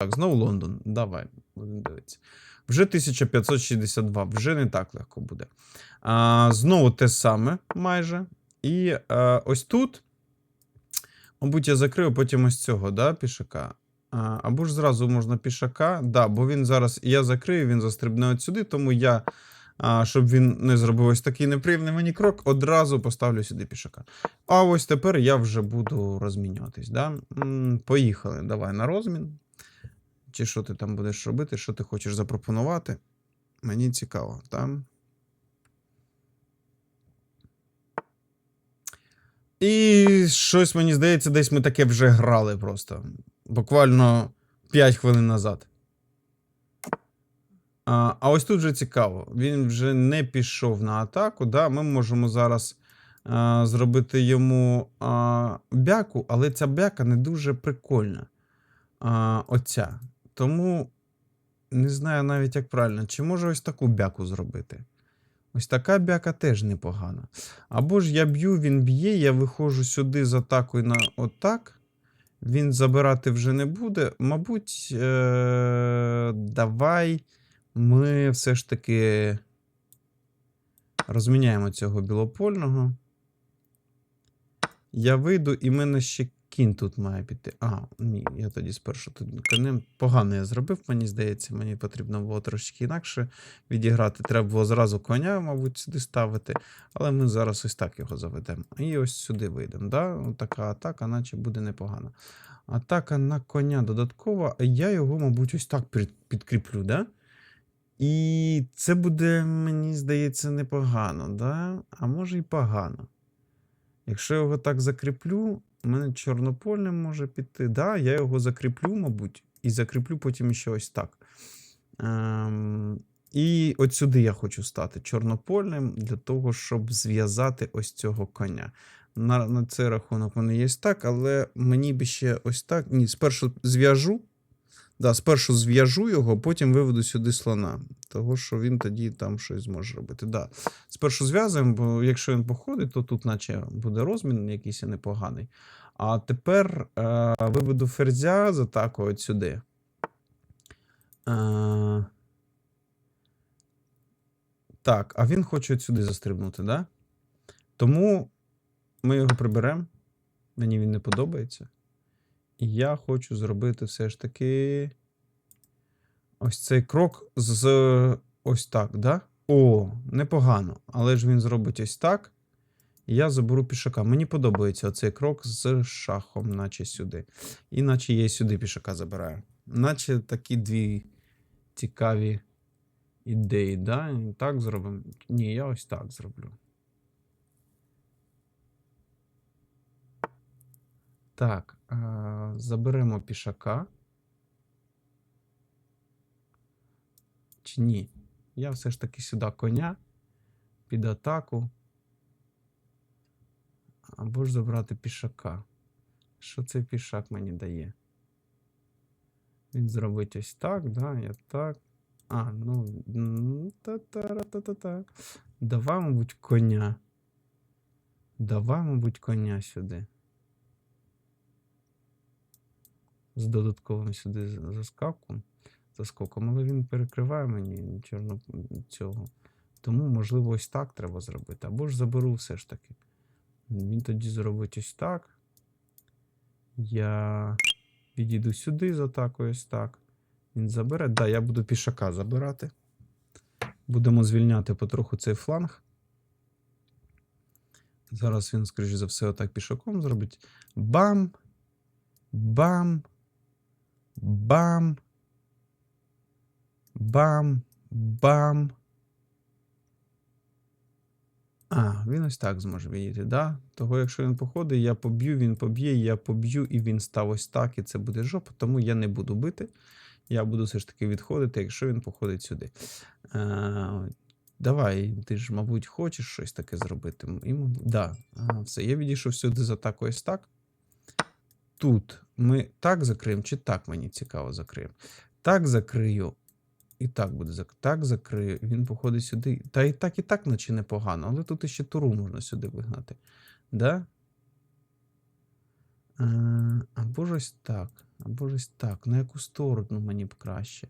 Так, знову Лондон. Давай, будемо дивитися. Вже 1562, вже не так легко буде. А, знову те саме майже. І а, ось тут, мабуть, я закрию потім ось цього, да, пішака. А, або ж зразу можна пішака. Да, бо він зараз я закрию, він застрибне от сюди, тому я, а, щоб він не зробив ось такий неприємний мені крок, одразу поставлю сюди пішака. А ось тепер я вже буду розмінюватись. Да? М, Поїхали. Давай на розмін. Чи що ти там будеш робити, що ти хочеш запропонувати? Мені цікаво, там. І щось мені здається, десь ми таке вже грали просто. Буквально 5 хвилин назад. А, а ось тут вже цікаво. Він вже не пішов на атаку. Да? Ми можемо зараз а, зробити йому а, бяку, але ця бяка не дуже прикольна. А, оця. Тому не знаю навіть, як правильно, чи може ось таку бяку зробити. Ось така бяка теж непогана. Або ж я б'ю, він б'є, я виходжу сюди з атакою на отак. Він забирати вже не буде. Мабуть, е- давай ми все ж таки розміняємо цього білопольного. Я вийду, і мене ще кінь тут має піти. А, ні, я тоді спершу тут конем. Погано я зробив, мені здається, мені потрібно було трошки інакше відіграти. Треба було зразу коня, мабуть, сюди ставити. Але ми зараз ось так його заведемо. І ось сюди вийдемо. Да? Така атака, наче буде непогана. Атака на коня додаткова, я його, мабуть, ось так підкріплю, да? І це буде, мені здається, непогано, да? а може і погано. Якщо я його так закріплю, у мене чорнопольним може піти. Да, я його закріплю, мабуть, і закріплю потім ще ось так. Ем, і от сюди я хочу стати чорнопольним для того, щоб зв'язати ось цього коня. На, на цей рахунок вони є так, але мені би ще ось так. Ні, спершу зв'яжу. Да, спершу зв'яжу його, потім виведу сюди слона. Того, що він тоді там щось зможе робити. Да. Спершу зв'язуємо, бо якщо він походить, то тут, наче, буде розмін якийсь непоганий. А тепер е, виведу ферзя з атакою от сюди. Е, так, а він хоче сюди застрибнути, да? Тому ми його приберемо. Мені він не подобається. І я хочу зробити все ж таки ось цей крок з ось так, да? О, непогано. Але ж він зробить ось так. І я заберу пішака. Мені подобається цей крок з шахом, наче сюди. І наче я і сюди пішака забираю. Наче такі дві цікаві ідеї, да? Так зробимо. Ні, я ось так зроблю. Так, е, заберемо пішака. Чи ні? Я все ж таки сюди коня під атаку. Або ж забрати пішака. Що цей пішак мені дає? Він зробить ось так, да, я так. А, ну. м, Та-та-ра-та-та-та. Давай, мабуть, коня. Давай, мабуть, коня сюди. З додатковим сюди заскаком. Заскоком, але він перекриває мені чорно цього. Тому, можливо, ось так треба зробити. Або ж заберу все ж таки. Він тоді зробить ось так. Я підійду сюди з атакою ось так. Він забере. Да, я буду пішака забирати. Будемо звільняти потроху цей фланг. Зараз він, скоріш за все, отак пішаком зробить. Бам! Бам! Бам! Бам! Бам! А, він ось так зможе відійти, да? Того, якщо він походить, я поб'ю, він поб'є, я поб'ю, і він став ось так, і це буде жопа, тому я не буду бити. Я буду все ж таки відходити, якщо він походить сюди. Е, давай, ти ж, мабуть, хочеш щось таке зробити. І, мабуть, да, все, я відійшов сюди з атакою ось так. Тут ми так закриємо, чи так мені цікаво закриємо. Так закрию. І так буде зак... Так закрию. Він походить сюди. Та і так, і так, наче непогано, але тут іще туру можна сюди вигнати. Да? Е, або ж ось так. Або ж так, на яку сторону мені б краще.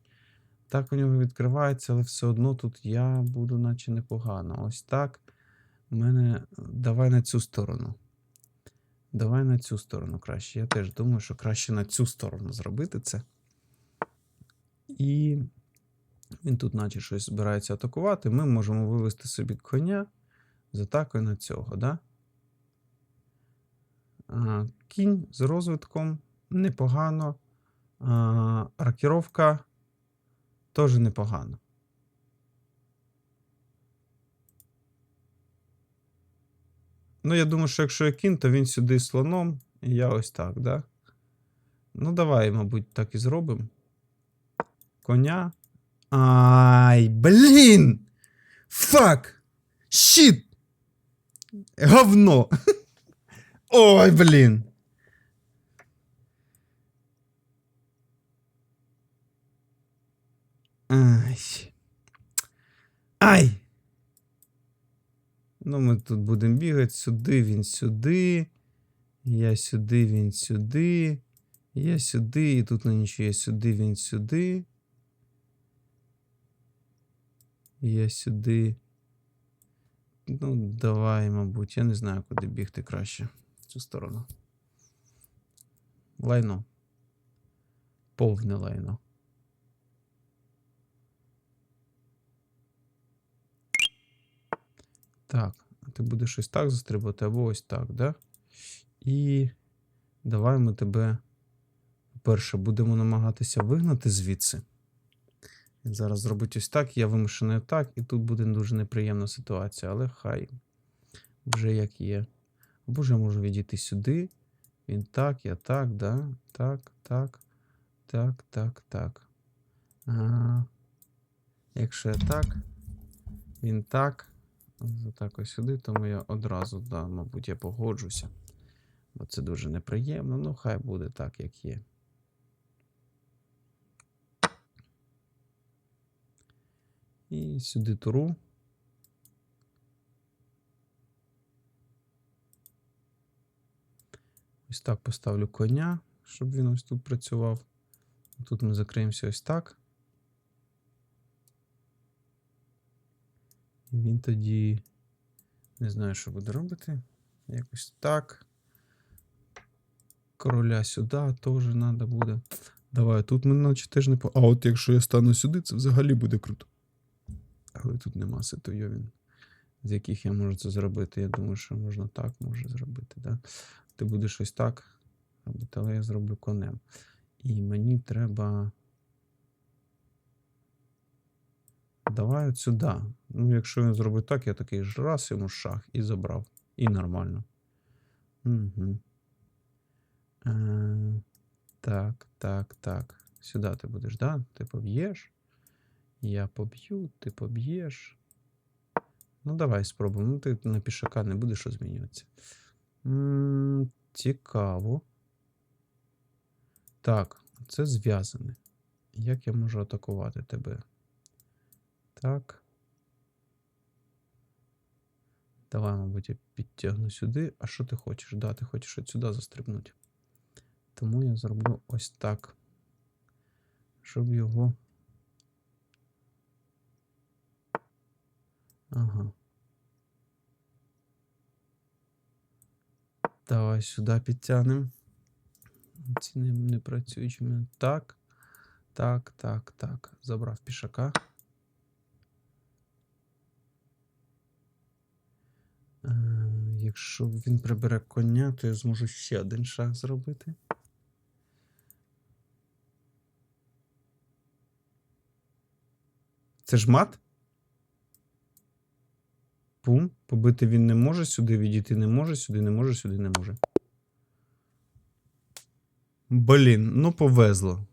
Так у нього відкривається, але все одно тут я буду, наче непогано. Ось так. У мене. Давай на цю сторону. Давай на цю сторону краще. Я теж думаю, що краще на цю сторону зробити це. І він тут, наче щось збирається атакувати. Ми можемо вивести собі коня з атакою на цього, да? А, кінь з розвитком непогано. А, рокіровка теж непогано. Ну, я думаю, що якщо я кінь, то він сюди слоном, і я ось так, да? Ну, давай, мабуть, так і зробимо. Коня. Ай, блін! Фак! Щіт! Говно! Ой, блін! Ай. Ай! Ну, ми тут будемо бігати сюди, він сюди. Я сюди, він сюди. Я сюди, і тут на нічого я сюди, він сюди. Я сюди. Ну, давай, мабуть, я не знаю, куди бігти краще. В цю сторону. Лайно. Повне лайно. Так, ти будеш ось так застрибувати, або ось так, да? І давай ми тебе. Перше, будемо намагатися вигнати звідси. Він зараз зробить ось так, я вимушений так, і тут буде дуже неприємна ситуація, але хай вже як є. Або ж я можу відійти сюди. Він так, я так, да? Так, так, так, так, так. А, якщо я так, він так. Так ось сюди, тому я одразу, да, мабуть, я погоджуся. Бо це дуже неприємно. Ну, хай буде так, як є. І сюди туру. Ось так поставлю коня, щоб він ось тут працював. Тут ми закриємося ось так. Він тоді не знаю, що буде робити. Якось так. Короля сюди теж треба буде. Давай, тут ми наче теж не. А от якщо я стану сюди, це взагалі буде круто. Але тут нема ситуйовін, з яких я можу це зробити. Я думаю, що можна так може зробити. Да? Ти будеш ось так робити, але я зроблю конем. І мені треба. Давай от сюди. Ну, якщо він зробить так, я такий ж раз йому шах і забрав. І нормально. Угу. Е, так, так, так. Сюди ти будеш, да? Ти поб'єш. Я поб'ю, ти поб'єш. Ну, давай спробуємо. Ну, ти на пішака не будеш розмінюватися. Цікаво. Так, це зв'язане. Як я можу атакувати тебе? Так. Давай, мабуть, я підтягну сюди. А що ти хочеш? Да, ти хочеш от сюди застрибнути. Тому я зроблю ось так. Щоб його. Ага. Давай сюди підтягнемо. Ці не, не працюють. Так. Так, так, так. Забрав пішака. Е, Якщо він прибере коня, то я зможу ще один шаг зробити. Це ж мат? Пум. Побити він не може, сюди відійти не може, сюди не може, сюди не може. Блін, ну повезло.